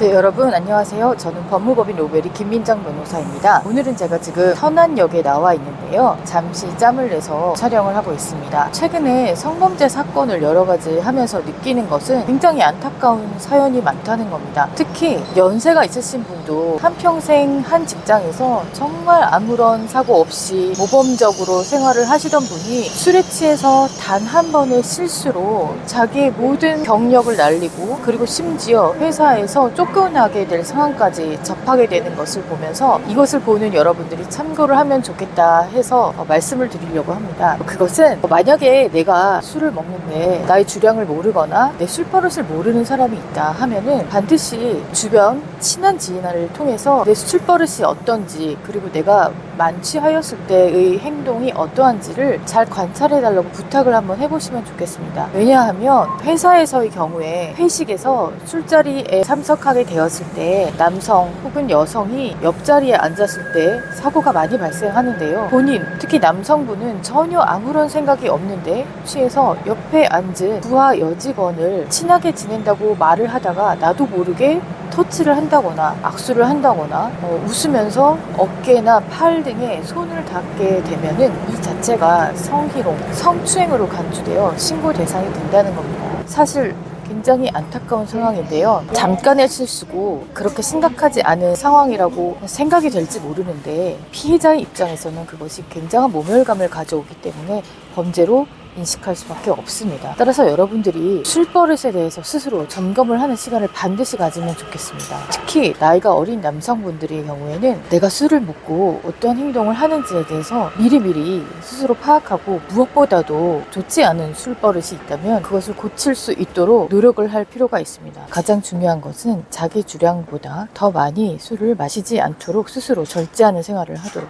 네, 여러분 안녕하세요. 저는 법무법인 로베리 김민정 변호사입니다. 오늘은 제가 지금 선안역에 나와 있는데요. 잠시 짬을 내서 촬영을 하고 있습니다. 최근에 성범죄 사건을 여러 가지 하면서 느끼는 것은 굉장히 안타까운 사연이 많다는 겁니다. 특히 연세가 있으신 분도 한평생 한 직장에서 정말 아무런 사고 없이 모범적으로 생활을 하시던 분이 술에 취해서 단 한 번의 실수로 자기의 모든 경력을 날리고 그리고 심지어 회사에서 쫓 겨나게 될 상황까지 접하게 되는 것을 보면서 이것을 보는 여러분들이 참고를 하면 좋겠다 해서 어, 말씀을 드리려고 합니다. 그것은 만약에 내가 술을 먹는데 나의 주량을 모르거나 내 술 버릇을 모르는 사람이 있다 하면은 반드시 주변 친한 지인을 통해서 내 술 버릇이 어떤지 그리고 내가 만취하였을 때의 행동이 어떠한지를 잘 관찰해 달라고 부탁을 한번 해보시면 좋겠습니다. 왜냐하면 회사에서의 경우에 회식에서 술자리에 참석하게 되었을 때 남성 혹은 여성이 옆자리에 앉았을 때 사고가 많이 발생하는데요. 본인, 특히 남성분은 전혀 아무런 생각이 없는데 취해서 옆에 앉은 부하 여직원을 친하게 지낸다고 말을 하다가 나도 모르게 터치를 한다거나 악수를 한다거나 어, 웃으면서 어깨나 팔 등에 손을 닿게 되면은 이 자체가 성희롱, 성추행으로 간주되어 신고 대상이 된다는 겁니다. 사실 굉장히 안타까운 상황인데요. 잠깐의 실수고 그렇게 심각하지 않은 상황이라고 생각이 될지 모르는데 피해자의 입장에서는 그것이 굉장한 모멸감을 가져오기 때문에 범죄로 인식할 수밖에 없습니다. 따라서 여러분들이 술버릇에 대해서 스스로 점검을 하는 시간을 반드시 가지면 좋겠습니다. 특히 나이가 어린 남성분들의 경우에는 내가 술을 먹고 어떤 행동을 하는지에 대해서 미리미리 스스로 파악하고 무엇보다도 좋지 않은 술버릇이 있다면 그것을 고칠 수 있도록 노력을 할 필요가 있습니다. 가장 중요한 것은 자기 주량보다 더 많이 술을 마시지 않도록 스스로 절제하는 생활을 하도록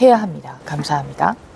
해야 합니다. 감사합니다.